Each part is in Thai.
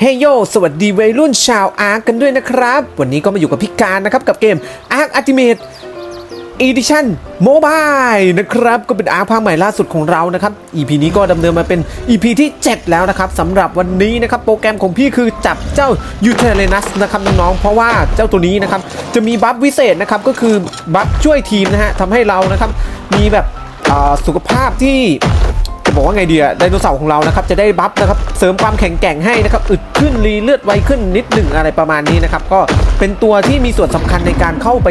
เฮยโย สวัสดีวัยรุ่นชาวอาร์กันด้วยนะครับ วันนี้ก็มาอยู่กับพี่การนะครับ กับเกม Ark Ultimate Edition Mobile นะครับ ก็เป็นอาร์คภาคใหม่ล่าสุดของเรานะครับ EP นี้ก็ดำเนินมาเป็น EP ที่ 7 แล้วนะครับสำหรับวันนี้นะครับ โปรแกรมของพี่คือจับเจ้า u t e r a n u s นะครับน้องๆเพราะว่าเจ้าตัวนี้นะครับ จะมีบัฟวิเศษนะครับ ก็คือบัฟช่วยทีมนะฮะทำให้เรานะครับ มีแบบสุขภาพที่ บอกว่าไงดีอะไดโนเสาร์ของเรานะครับจะได้บัฟนะครับเสริมความแข็งแกร่งให้นะครับอึดขึ้นรีเลือดไวขึ้นนิดหนึ่งอะไรประมาณนี้นะครับก็เป็นตัวที่มีส่วนสำคัญในการเข้าไป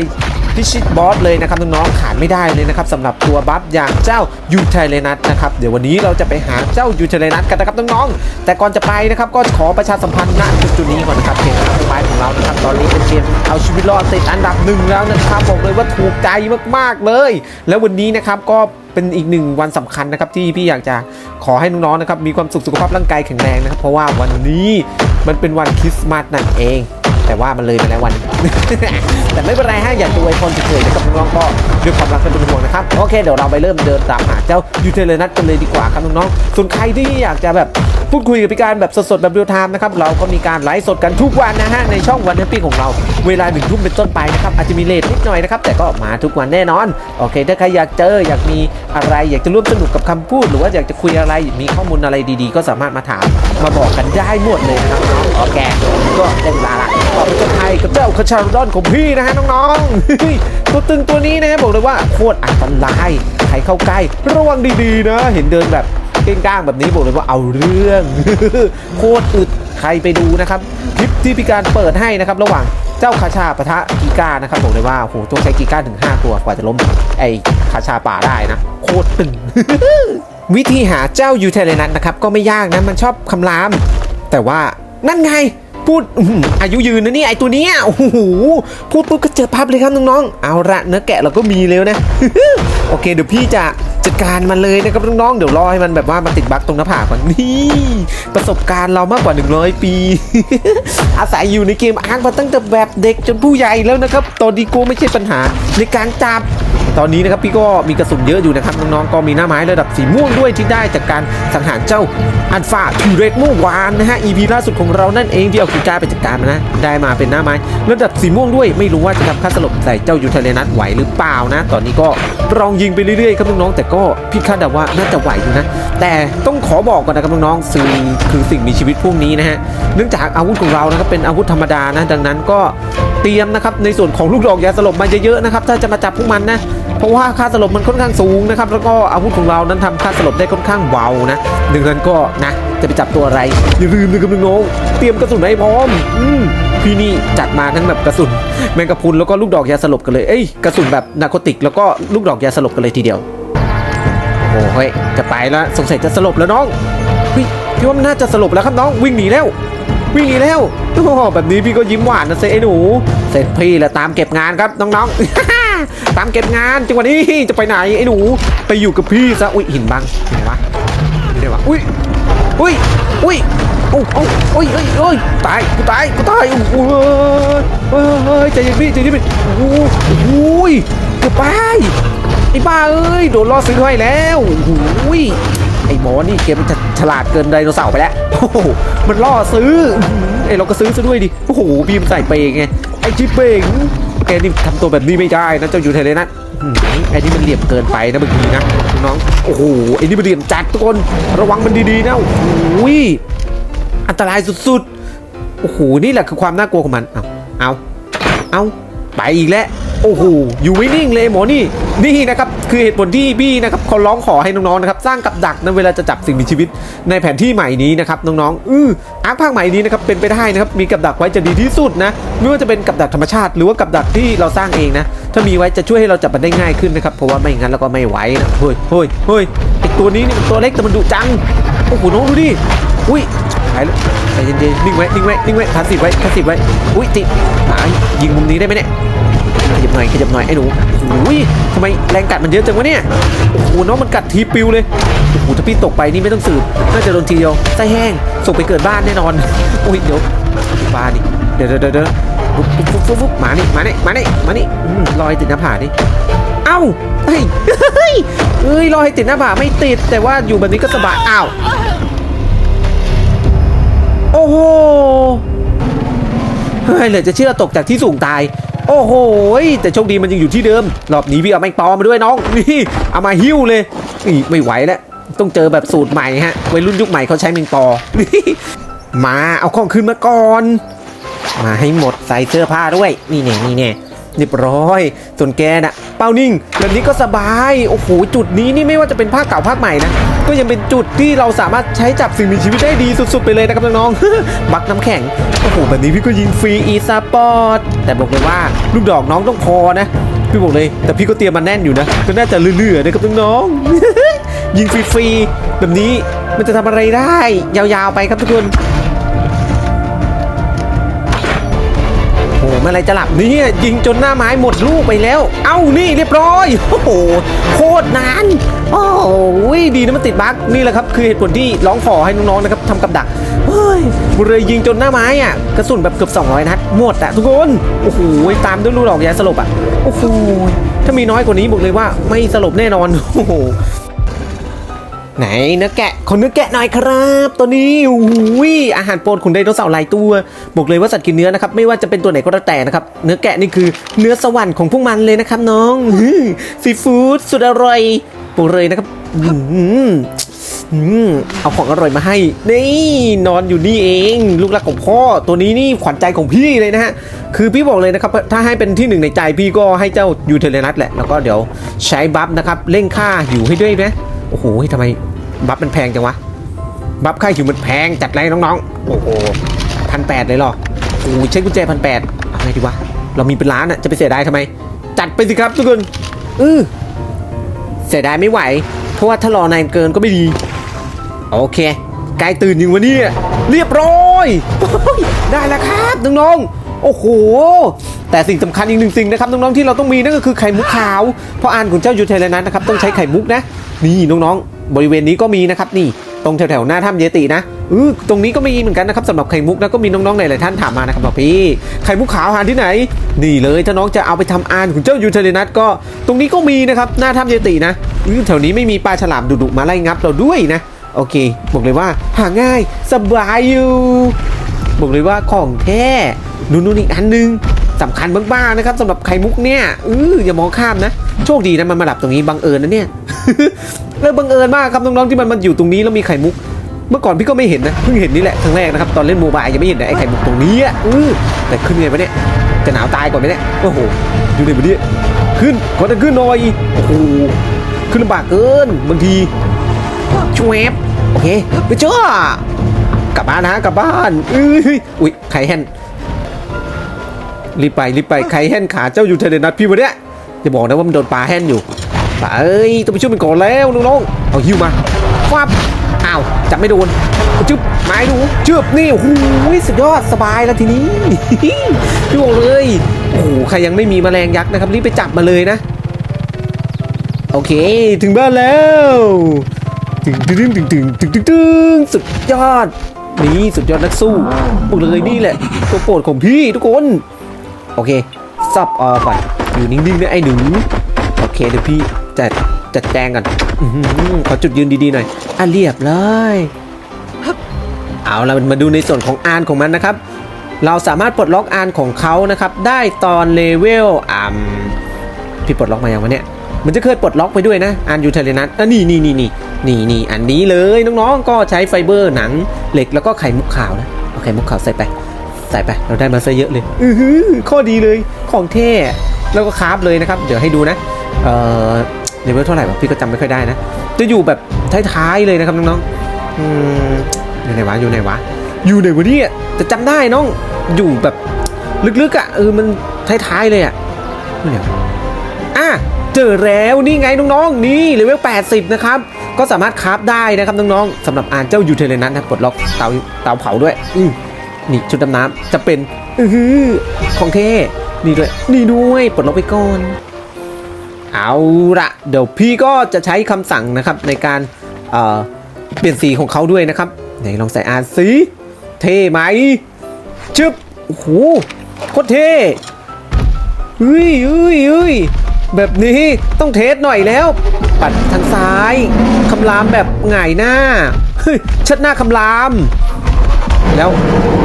พิชิตบอสเลยนะครับน้องๆขาดไม่ได้เลยนะครับสำหรับตัวบัฟอย่างเจ้ายูเทเลนัสนะครับเดี๋ยววันนี้เราจะไปหาเจ้ายูเทเลนัสกันนะครับน้องๆแต่ก่อนจะไปนะครับก็ขอประชาสัมพันธ์ณจุดนี้ก่อนนะครับเกมอัพไม้ของเรานะครับตอนนี้เป็นเกมเอาชีวิตรอดติดอันดับหนึ่งแล้วนะครับบอกเลยว่าถูกใจมากๆเลย แล้ววันนี้นะครับก็ เป็นอีกหนึ่งวันสำคัญนะครับที่พี่อยากจะขอให้น้องๆนะครับมีความสุขสุขภาพร่างกายแข็งแรงนะครับ เพราะว่าวันนี้มันเป็นวันคริสต์มาสนั่นเอง แต่ว่ามันเลยไปแล้ววัน แต่ไม่เป็นไรฮะอย่าตัวไอคอนเฉยๆนะครับน้องๆก็ด้วยความรักและเป็นห่วงนะครับโอเคเดี๋ยวเราไปเริ่มเดินตามหาเจ้ายูเทเลนัทกันเลยดีกว่าครับน้องๆส่วนใครที่อยากจะแบบ พูดคุยกับพี่การแบบสดๆ แบบเรียลไทม์นะครับ เราก็มีการไลฟ์สดกันทุกวันนะฮะ ในช่องวันแฮปปี้ของเรา เวลาหนึ่งทุ่มเป็นต้นไปนะครับ อาจจะมีเลทนิดหน่อยนะครับ แต่ก็มาทุกวันแน่นอน โอเค ถ้าใครอยากเจออยากมีอะไร อยากจะร่วมสนุกกับคำพูด หรือว่าอยากจะคุยอะไร มีข้อมูลอะไรดีๆ ก็สามารถมาถาม มาบอกกันได้หมดเลยนะครับน้องโอเคก็ได้เวลาละต่อไปจะไทยกับเจ้าคาชารดอนของพี่นะฮะน้องๆตัวตึงตัวนี้นะฮะบอกเลยว่าโคตรอันตรายใครเข้าใกล้ระวังดีๆนะ เห็นเดินแบบ เก้งๆแบบนี้บอกเลยว่าเอาเรื่อง โคตรอึดใครไปดูนะครับคลิปที่พี่การเปิดให้นะครับ ระหว่างเจ้าคาชาปะทะกีก้านะครับบอกเลยว่าโหต้องใช้กีก้าถึง 5 ตัวกว่าจะล้มไอ้คาชาป่าได้นะ โคตรตึง วิธีหาเจ้ายูเทเลนัทนะครับ ก็ไม่ยากนะมันชอบคำราม แต่ว่านั่นไงพูดอายุยืนนะนี่ไอตัวเนี้ยโอ้โหพูดปุ๊บก็เจอภาพเลยครับน้องๆเอาละเนื้อแกะเราก็มีแล้วนะ โอเคเดี๋ยวพี่จะ จัดการมันเลยนะครับน้องๆเดี๋ยวรอให้มันแบบว่ามาติดบั๊กตรงหน้าผากก่อนนี่ประสบการณ์เรามากกว่า 100 ปี อาศัยอยู่ในเกมอาร์คมาตั้งแต่แบบเด็กจนผู้ใหญ่แล้วนะครับตอนนี้กูไม่ใช่ปัญหาในการจับ ตอนนี้นะครับพี่ก็มีกระสุนเยอะอยู่นะครับน้องๆก็มีหน้าไม้ระดับสีม่วงด้วยที่ได้จากการสังหารเจ้าอันฟาทูเรกเมื่อวานนะฮะ EP ล่าสุดของเรานั่นเองที่เอากีกาไปจัดการมานะได้มาเป็นหน้าไม้ระดับสีม่วงด้วยไม่รู้ว่าจะทำค่าสลบใส่เจ้ายูเทเลนัทไหวหรือเปล่านะ ตอนนี้ก็ลองยิงไปเรื่อยๆครับน้องๆแต่ก็พี่คาดเดาว่าน่าจะไหวอยู่นะ แต่ต้องขอบอกก่อนนะครับน้องๆสิ่งคือสิ่งมีชีวิตพวกนี้นะฮะเนื่องจากอาวุธของเรานะครับเป็นอาวุธธรรมดานะดังนั้นก็เตรียมนะครับในส่วนของลูกดอกยาสลบมาเยอะๆนะครับถ้าจะมาจับพวกมันนะ เพราะว่าค่าสลบมันค่อนข้างสูงนะครับแล้วก็อาวุธของเรานั้นทำค่าสลบได้ค่อนข้างเบานะดังนั้นก็นะจะไปจับตัวอะไรอย่าลืมนะครับน้องเตรียมกระสุนให้พร้อมอืมพี่นี่จัดมาทั้งแบบกระสุนแมงกะพรุนแล้วก็ลูกดอกยาสลบกันเลยเอ้ยกระสุนแบบนาโคติกแล้วก็ลูกดอกยาสลบกันเลยทีเดียวโอ้โหเฮ้ยจะไปแล้วสงสัยจะสลบแล้วน้องเฮ้ยพี่ว่ามันน่าจะสลบแล้วครับน้องวิ่งหนีแล้ววิ่งหนีแล้วโอ้แบบนี้พี่ก็ยิ้มหวานนะเซไอ้หนู เสร็จพี่แล้วตามเก็บงานครับน้องๆ ตามเก็บงานจังหวะนี้จะไปไหนไอ้หนูไปอยู่กับพี่ซะอุ้ยหินบังเห็นไหนวะเห็นไหนวะอุ้ยอุ้ยอุ้ยโอ้โอ้โอ้ยเอ้ยเอ้ยตายกูตายกูตายโอ้โหเฮ้ยเฮ้ยใจเย็นพี่ใจเย็นพี่โอ้โหโอ้โหเกือบไปไอ้บ้าเอ้ยโดนล่อซื้อให้แล้วโอ้โหไอ้หมอนี่เกมฉลาดเกินไดโนเสาร์ไปแล้วโอ้โหมันล่อซื้อไอ้เราก็ซื้อซะด้วยดิโอ้โหบีมใส่เปย์ไงไอ้ชิเปง แกนี่ทำตัวแบบนี้ไม่ได้นะเจ้าอยู่ทเลนะไอ้นี่มันเหลี่ยมเกินไปนะบางทีนะน้องโอ้โหไอ้นี่มันเหลี่ยมจัดทุกคนระวังมันดีๆนะโอ้ยอันตรายสุดๆโอ้โหนี่แหละคือความน่ากลัวของมันเอาเอาเอาไปอีกแล้ว โอ้โหอยู่ไม่นิ่งเลยหมอนี่นี่นะครับคือเหตุผลที่พี่นะครับเขาร้องขอให้น้องๆนะครับสร้างกับดักในเวลาจะจับสิ่งมีชีวิตในแผนที่ใหม่นี้นะครับน้องๆอืออาร์คภาคใหม่นี้นะครับเป็นไปได้นะครับมีกับดักไว้จะดีที่สุดนะไม่ว่าจะเป็นกับดักธรรมชาติ หรือว่ากับดักที่เราสร้างเองนะถ้ามีไว้จะช่วยให้เราจับมันได้ง่ายขึ้นนะครับเพราะว่าไม่งั้นเราก็ไม่ไหวนะเฮ้ยเฮ้ยเฮ้ยไอตัวนี้นี่มันตัวเล็กแต่มันดุจังโอ้โหน้องดูดิอุ้ยหายแล้วใจเย็นๆนิ่งไว้นิ่งไว้นิ่งไว้ทันสิบไว้ทันสิบไว้อุ้ยติหายยิงมุมนี้ได้ไหมเนี่ย ขยับหน่อยขยับหน่อยไอ้หนูอุ้ยทำไมแรงกัดมันเยอะจังวะเนี่ยโอ้โหน้องมันกัดทีปิวเลยโอ้โหถ้าพี่ตกไปนี่ไม่ต้องสืบน่าจะโดนทีเดียวไส้แห้งส่งไปเกิดบ้านแน่นอนอุ้ยเดี๋ยวบ้านนี่เดี๋ยวเดี๋ยวเดี๋ยวฟุ๊บฟุ๊บฟุ๊บมานี่มานี่มานี่มานี่ลอยติดหน้าผาดิเอ้าเฮ้ยเฮ้ยเอ้ยลอยติดหน้าผาไม่ติด แต่ว่าอยู่แบบนี้ก็สบายอ้าวโอ้โหยเหลือจะเชื่อตกจากที่สูงตาย โอ้โหแต่โชคดีมันยังอยู่ที่เดิมรอบนี้พี่เอาแมงปอมาด้วยน้องนี่เอามาหิ้วเลยนี่ไม่ไหวแล้วต้องเจอแบบสูตรใหม่ฮะวัยรุ่นยุคใหม่เขาใช้แมงปอนี่มาเอาของขึ้นมาก่อน มาให้หมดใส่เสื้อผ้าด้วย นี่แน่นี่แน่ เรียบร้อย ส่วนแกน่ะเป้านิ่งแบบนี้ก็สบาย โอ้โห จุดนี้นี่ไม่ว่าจะเป็นภาคเก่าภาคใหม่นะ ก็ยังเป็นจุดที่เราสามารถใช้จับสิ่งมีชีวิตได้ดีสุดๆ ไปเลยนะครับน้องๆบักน้ำแข็ง โอ้โห แบบนี้พี่ก็ยิงฟรีอีสปอร์ต แต่บอกเลยว่าลูกดอกน้องต้องพอนะพี่บอกเลยแต่พี่ก็เตรียมมาแน่นอยู่นะก็น่าจะเลื่อยๆนะครับน้องๆยิงฟรีๆแบบนี้มันจะทำอะไรได้ ยาวๆไปครับทุกคน มื่อไรจะหลับเนี่ยยิงจนหน้าไม้หมดลูกไปแล้ว เอ้านี่เรียบร้อยโอ้โหโคตรนานโอ้โหดีนะมันติดบั๊กนี่แหละครับคือเหตุผลที่ร้องขอให้น้องๆนะครับทำกับดักเฮ้ยบุเลยยิงจนหน้าไม้อะกระสุนแบบเกือบ200นัดหมดอะทุกคนโอ้โหตามด้วยลูกดอกยาสลบอะโอ้โหถ้ามีน้อยกว่านี้บอกเลยว่าไม่สลบแน่นอนโอ้โห ไหนเนื้อแกะขอเนื้อแกะหน่อยครับ ตัวนี้อุ้ยอาหารโปรดของไดโนเสาร์หลายตัวบอกเลยว่าสัตว์กินเนื้อนะครับไม่ว่าจะเป็นตัวไหนก็แล้วแต่นะครับเนื้อแกะนี่คือเนื้อสวรรค์ของพวกมันเลยนะครับน้องซีฟู้ดสุดอร่อยบอกเลยนะครับอืมเอาของอร่อยมาให้ นี่นอนอยู่นี่เอง ลูกรักของพ่อ ตัวนี้นี่ขวัญใจของพี่เลยนะฮะ คือพี่บอกเลยนะครับ ถ้าให้เป็นที่หนึ่งในใจพี่ก็ให้เจ้ายูเทเลนัสแหละ แล้วก็เดี๋ยวใช้บัฟนะครับ เร่งค่าหิวให้ด้วยนะ โอ้โหทำไมบัฟมันแพงจังวะ บัฟค่าหิวมันแพงจัดไรน้องๆ โอ้โหพันแปดเลยหรอโอ้ยใช้กุญแจพันแปดเอาไงดีวะ เรามีเป็นล้านอะจะไปเสียดายทำไม จัดไปสิครับทุกคนอือเสียดายไม่ไหว เพราะว่าถ้ารอนานเกินก็ไม่ดี โอเคใกล้ตื่นยิงวันนี้เรียบร้อย ได้แล้วครับน้องๆ โอ้โห แต่สิ่งสำคัญอีกหนึ่งสิ่งนะครับน้องๆที่เราต้องมีนั่นก็คือไข่มุกขาว เพราะอ่านของเจ้ายูเทเลนัสนะครับต้องใช้ไข่มุกนะ นี่น้องๆ บริเวณนี้ก็มีนะครับนี่ตรงแถวๆหน้าถ้ำเยตินะอือตรงนี้ก็มีเหมือนกันนะครับสำหรับไข่มุกนะก็มีน้องๆหลายๆท่านถามมานะครับบอกพี่ไข่มุกขาวหาที่ไหน นี่เลยถ้าน้องจะเอาไปทำอานของเจ้ายูเทเลนัสก็ ตรงนี้ก็มีนะครับหน้าถ้ำเยตินะอือแถวนี้ไม่มีปลาฉลามดุๆมาไล่งับเราด้วยนะ โอเค บอกเลยว่าหาง่ายสบายอยู่ บอกเลยว่าของแท้ นู่นๆอีกอันหนึงสำคัญมากๆนะครับสำหรับไข่มุกเนี่ยเอออย่ามองข้ามนะ โชคดีนะมันมาหลับตรงนี้บังเอิญนะเนี่ยเออบังเอิญมากครับน้องๆที่มันมันอยู่ตรงนี้แล้วมีไข่มุก เมื่อก่อนพี่ก็ไม่เห็นนะเพิ่งเห็นนี่แหละครั้งแรกนะครับตอนเล่นโมบายยังไม่เห็นนะไอ้ไข่มุกตรงนี้อะเออแต่ขึ้นไงวะเนี่ยจะหนาวตายก่อนไหมเนี่ยโอ้โหดูดิบดิขึ้นขอจะขึ้นหน่อยโอ้โหขึ้นลำบากเกินบางทีชวบโอเคไปเจ้ากลับบ้านนะกลับบ้านอุ้ยอุ้ยไข่แฮน รีบไปรีบไปไข่แฮนขาเจ้าอยู่เทเลนัทพี่วะเนี่ยอย่าบอกนะว่ามันโดนปลาแฮนอยู่ปลาเอ้ยต้องไปช่วยมันก่อนแล้วน้องๆเอาฮิวมาฟับอ้าวจับไม่โดนจึ๊บไม้ดูจึ๊บนี่โอ้โหสุดยอดสบายแล้วทีนี้พี่บอกเลยโอ้โหใครยังไม่มีแมลงยักษ์นะครับรีบไปจับมาเลยนะ โอเคถึงบ้านแล้วตึงตึงตึงตึงตึงตึงตึงสุดยอดนี่สุดยอดนักสู้บอกเลยนี่แหละตัวโปรดของพี่ทุกคน โอเคซับออกก่อนอยู่นิ่งๆนะไอ้หนูโอเคเดี๋ยวพี่จัดจัดแจงก่อนอขอจุดยืนดีๆหน่อยอะเรียบเลยเอาเรามาดูในส่วนของอานของมันนะครับ เราสามารถปลดล็อกอานของเขานะครับ ได้ตอนเลเวลอ่าพี่ปลดล็อกมาอย่างวะเนี่ยมันจะเคยปลดล็อกไปด้วยนะอันยูเทเลนัสอะนี่นี่นี่นี่นี่นี่อันนี้เลยน้องๆก็ใช้ไฟเบอร์หนังเหล็กแล้วก็ไข่มุกขาวนะเอาไข่มุกขาวใส่ไป ใส่ไป เราได้มาซะเยอะเลย อือหือข้อดีเลย ของเท่แล้วก็คราฟเลยนะครับ เดี๋ยวให้ดูนะ เอ่อเลเวลเท่าไหร่วะพี่ก็จำไม่ค่อยได้นะ จะอยู่แบบท้ายๆเลยนะครับน้องๆอืมอยู่ไหนวะ อยู่ไหนวะ อยู่ไหนวะเนี่ยแต่จำได้น้อง อยู่แบบลึกๆอะเออมันท้ายๆเลยอะไม่เนี่ยวะอะเจอแล้วนี่ไงน้องๆ นี่เลเวล 80 นะครับ ก็สามารถคราฟได้นะครับน้องๆสำหรับอ่านเจ้ายูเทเลนัสนะปลดล็อกเตาเตาเผาด้วย อื นี่ชุดดำน้ำจะเป็นอือหือของเท่นี่ด้วยนี่ด้วยปลดล็อกไปก่อนเอาละเดี๋ยวพี่ก็จะใช้คำสั่งนะครับในการเเปลี่ยนสีของเขาด้วยนะครับไหนลองใส่อาสีเท่ไหมชึบโอ้โหโคตรเท่เฮ้ยเฮ้ยเฮ้ยแบบนี้ต้องเทสหน่อยแล้ว ปัดทางซ้ายคำรามแบบหงายหน้าเฮ้ยชัดหน้าคำราม แล้ว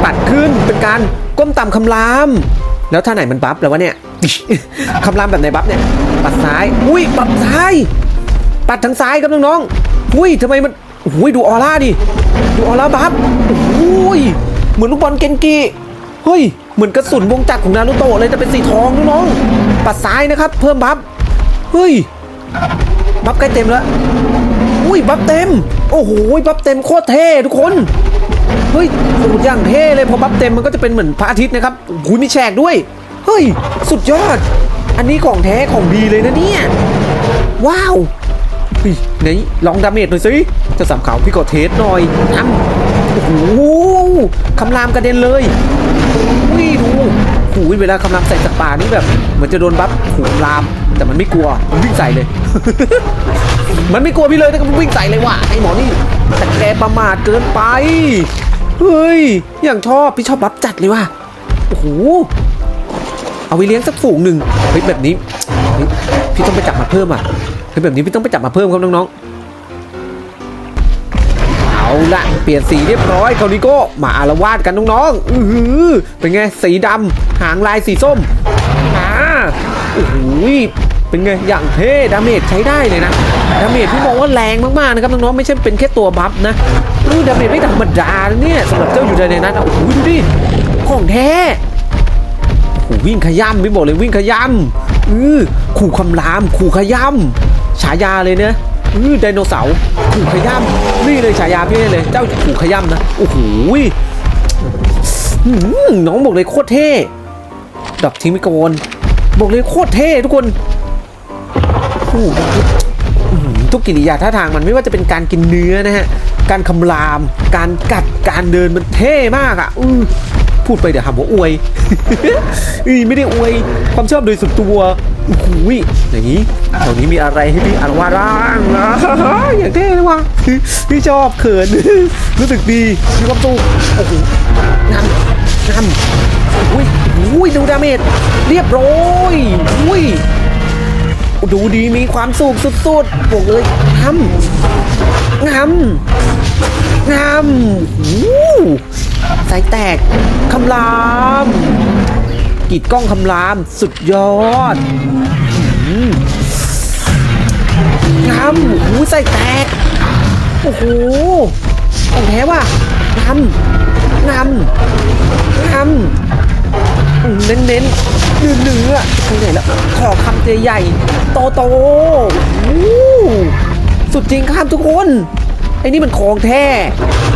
ปัดขึ้นเป็นการก้มต่ำคำราม แล้วท่าไหนมันบัฟแล้ววะเนี่ยคำรามแบบไหนบัฟเนี่ย ปัดซ้าย อุ้ยปัดซ้าย ปัดทางซ้ายครับน้องๆอุ้ยทำไมมันอุ้ยดูออร่าดิดูออร่าบัฟอุ้ยเหมือนลูกบอลเกนกิเฮ้ยเหมือนกระสุนวงจักรของนารูโตะเลยแต่เป็นสีทองน้องๆปัดซ้ายนะครับ เพิ่มบัฟเฮ้ยบัฟใกล้เต็มแล้วอุ้ยบัฟเต็ม โอ้โหบัฟเต็มโคตรเท่ทุกคน เฮ้ยโอ้โหอย่างเท่เลยพอบัฟเต็มมันก็จะเป็นเหมือนพระอาทิตย์นะครับโอ้โหมีแฉกด้วย เฮ้ย สุดยอด อันนี้ของแท้ของดีเลยนะเนี่ย ว้าวเฮ้ยไหนลองดาเมจหน่อยสิจะสามขาวพี่ก็เทสหน่อยทำโอ้โหคำรามกระเด็นเลยอุ้ยดูโอ้โหเวลาคำรามใส่สัตว์ป่านี่แบบเหมือนจะโดนบัฟขู่คำราม แต่มันไม่กลัวมันวิ่งใส่เลย มันไม่กลัวพี่เลยแต่มันวิ่งใส่เลยว่ะไอหมอนี่แต่แกประมาทเกินไปเฮ้ยอย่างชอบพี่ชอบบัฟจัดเลยว่ะโอ้โหเอาไปเลี้ยงสักฝูงหนึ่งเฮ้ยแบบนี้พี่ต้องไปจับมาเพิ่มอะเฮ้ยแบบนี้พี่ต้องไปจับมาเพิ่มครับน้องๆเอาละเปลี่ยนสีเรียบร้อยคราวนี้ก็มาอารวาสกันน้องๆอือหือเป็นไงสีดำหางลายสีส้มอ่าโอ้โห เป็นไง อย่างเท่ดาเมจใช้ได้เลยนะดาเมจพี่มองว่าแรงมากๆนะครับน้องๆไม่ใช่เป็นแค่ตัวบัฟนะอือดาเมจไม่ธรรมดาเนี่ยสำหรับเจ้าอยู่ในนั้นโอ้โหดูดิของแท้วิ่งขย้ำไม่บอกเลยวิ่งขย้ำอือขู่คำรามขู่ขย้ำฉายาเลยเนะอือไดโนเสาร์ขู่ขย้ำนี่เลยฉายาพี่เลย เจ้าขู่ขย้ำนะโอ้โหน้องบอกเลยโคตรเท่ดอกทิ้งไม่กวนบอกเลยโคตรเท่ทุกคน โอ้โหอื้อหือทุกกิริยาท่าทางมันไม่ว่าจะเป็นการกินเนื้อนะฮะ การคำราม การกัด การเดินมันเท่มากอะ อืพูดไปเดี๋ยวหาว่าอวยอีไม่ได้อวย ความชอบโดยส่วนตัวโอ้โหอย่างนี้แถวนี้มีอะไรให้พี่อ่านวาร่างนะอย่างเท่เลยว่ะพี่ชอบเขิน รู้สึกดี มีความสุขโอ้โหงามงามอุ้ยอุ้ยดูดาเมจ เรียบร้อยอุ้ย ดูดีมีความสุขสุดๆบอกเลยทำงามงามหูสายแตกคำรามกีดกล้องคำรามสุดยอดองามหูใส่แตก โอ้โหของแท้ว่ะงามงามงามเน้นเน้นๆ เนื้อเนื้อไปไหนแล้วขอคำใหญ่โตโตสุดจริงครับทุกคนไอ้นี่มันของแท้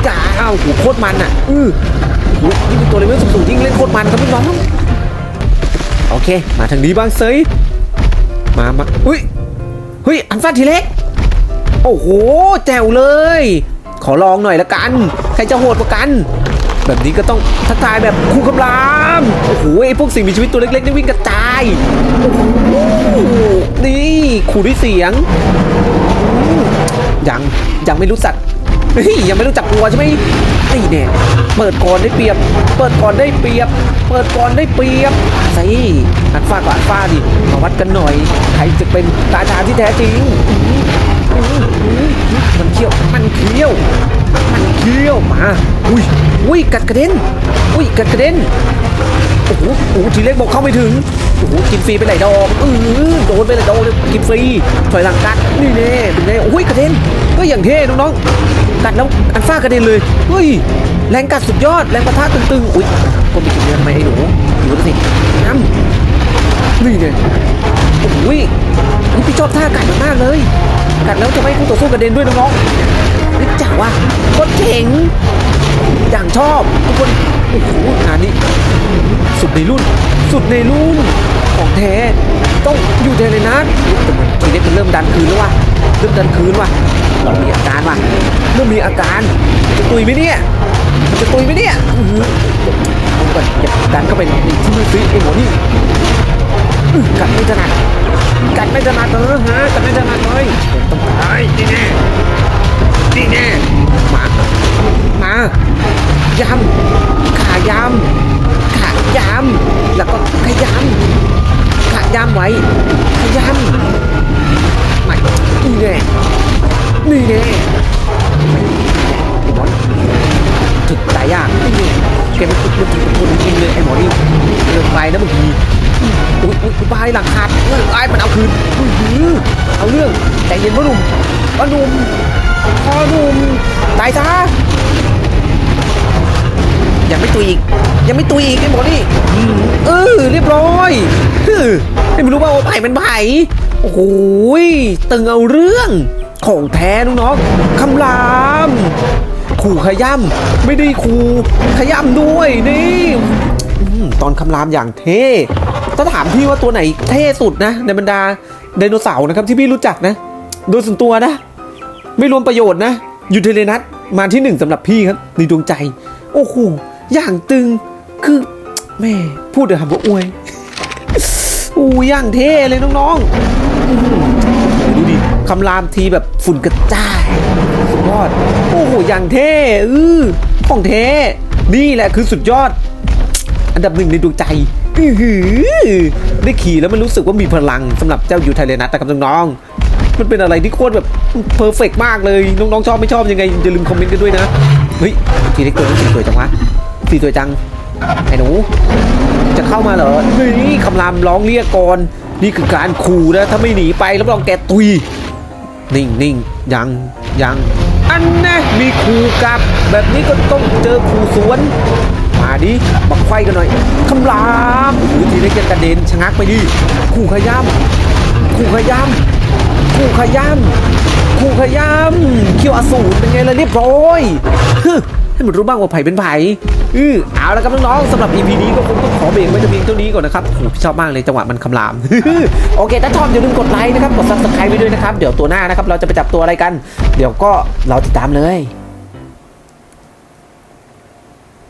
จ้าโอ้โหโคตรมันอะ อือนี่เป็นตัวเลเวลสูงๆยิ่งเล่นโคตรมันครับพี่น้องโอเค มาทางนี้บ้างเซยมามาอุ้ยเฮ้ยอันฟาทีเล็ก โอ้โห แจ๋วเลย ขอลองหน่อยละกัน ใครจะโหดกว่ากัน แบบนี้ก็ต้องทักทายแบบคู่กำลาม โอ้โหไอพวกสิ่งมีชีวิตตัวเล็กๆนี่วิ่งกระจายโอ้โหนี่ขู่ด้วยเสียง ยังยังไม่รู้จักเฮ้ยยังไม่รู้จักกลัวใช่ไหมนี่เนี่ยเปิดก่อนได้เปรียบ เปิดก่อนได้เปรียบ เปิดก่อนได้เปรียบสิอันฟากับอันฟาดิมาวัดกันหน่อย ใครจะเป็นตาจาที่แท้จริง มันเคี้ยว มันเคี้ยว มันเคี้ยวมา อุ้ย อุ้ย กัดกระเด็น อุ้ย กัดกระเด็น โอ้โหโอ้โหทีเล็กบอกเข้าไม่ถึงโอ้โหกินฟรีไปหลายดอกเออโดนไปหลายดอกเลยกินฟรีถอยหลังกัดนี่แน่เป็นไงโอ้ยกระเด็นก็อย่างเท่น้องๆกัดแล้วอันฟ้ากระเด็นเลยเฮ้ยแรงกัดสุดยอดแรงปะทะตึงๆอุ้ยก็มีกินเนื้อทำไมไอ้หนูอยู่สิน้ำนี่ไงโอ้ยนี่พี่ชอบท่ากัดมันมากเลย กัดแล้วจะไม่ให้คู่ต่อสู้กระเด็นด้วยน้องๆนี่จ๋าว่ะโคตรเจ๋งอย่างชอบทุกคน โอ้โหงานนี้ สุดในรุ่น สุดในรุ่น ของแท้ต้องอยู่ในเลยนะแต่มันทีเล็กมันเริ่มดันคืนแล้ววะเริ่มดันคืนวะเริ่มีอาการวะเริ่มมีอาการจะตุยไหมเนี่ยจะตุยไหมเนี่ยอือหือเอาก่อนอย่าดันเข้าไปในที่มือซิไอ้หมอนี่กัดไม่ถนัดกัดไม่ถนัดเออฮะกัดไม่ถนัดเลยต้องตายนี่แน่นี่แน่มา มายำขายำขายำแล้วก็ขยำขายำไว้ขยำไม่นี่แน่นี่แน่ไอ้บอลถึกตายยากนี่นี่แกไม่พูดเรื่องพูดจริงเลยไอ้หมอนี่เรื่องไปนะบางทีอุ้ยอุ้ยไปหลังขาดเอ้ยไอ้มันเอาคืนอื้อหือเอาเรื่องใจเย็นพ่อหนุ่ม พ่อหนุ่มพ่อหนุ่มตายซะยังไม่ตุยอีก ยังไม่ตุยอีกไอ้หมอนี่เออเรียบร้อยฮไม่รู้ว่าไผ่เป็นไผ่โอ้โหยตึงเอาเรื่อง ของแท้น้องๆคำรามขู่ขย่ำไม่ได้ขู่ขย่ำด้วยนี่ตอนคำรามอย่างเท่ถ้าถามพี่ว่าตัวไหนเท่สุดนะ ในบรรดาไดโนเสาร์นะครับที่พี่รู้จักนะ โดยส่วนตัวนะ ไม่รวมประโยชน์นะยูเทเลนัสมาที่หนึ่งสำหรับพี่ครับในดวงใจ โอ้โหอย่างตึงคือแม่พูดเดี๋ยวหาว่าอวยอู้ย่างเท่เลยน้องๆดูดิคำรามทีแบบฝุ่นกระจายสุดยอด โอ้โหอย่างเท่เออของเท่นี่แหละคือสุดยอด อันดับหนึ่งในดวงใจอือหือได้ขี่แล้วมันรู้สึกว่ามีพลังสำหรับเจ้ายูไทเลนัสนะครับน้องๆ มันเป็นอะไรที่โคตรแบบเพอร์เฟกมากเลย น้องๆชอบไม่ชอบยังไงอย่าลืมคอมเมนต์กันด้วยนะ เฮ้ยทีเล็กตัวนี้สีสวยจังวะสีสวยจัง ไอ้หนู จะเข้ามาเหรอนี่คำรามร้องเรียกก่อน นี่คือการขู่นะ ถ้าไม่หนีไปรับรองแกตุย นิ่งนิ่งยังยังอันนะมีขู่กลับ แบบนี้ก็ต้องเจอขู่สวน มาดิบักไฟกันหน่อยคำรามหรือทีเล็กจะกระเด็นชะงักไปดิขู่ขย้ำขู่ขย้ำ ขู่ขย้ำขู่ขย้ำคิวอสูรเป็นไงล่ะเรียบร้อยฮึให้มันรู้บ้างว่าไผ่เป็นไผ่อือเอาละครับน้องๆสำหรับ EP นี้ก็คงต้องขอเบรกไว้จะเพียงเท่านี้ก่อนนะครับโอ้ชอบมากเลยจังหวะมันคำราม โอเค ถ้าชอบอย่าลืมกดไลค์นะครับ กด subscribe ไว้ด้วยนะครับ เดี๋ยวตัวหน้านะครับ เราจะไปจับตัวอะไรกัน เดี๋ยวก็เราติดตามเลย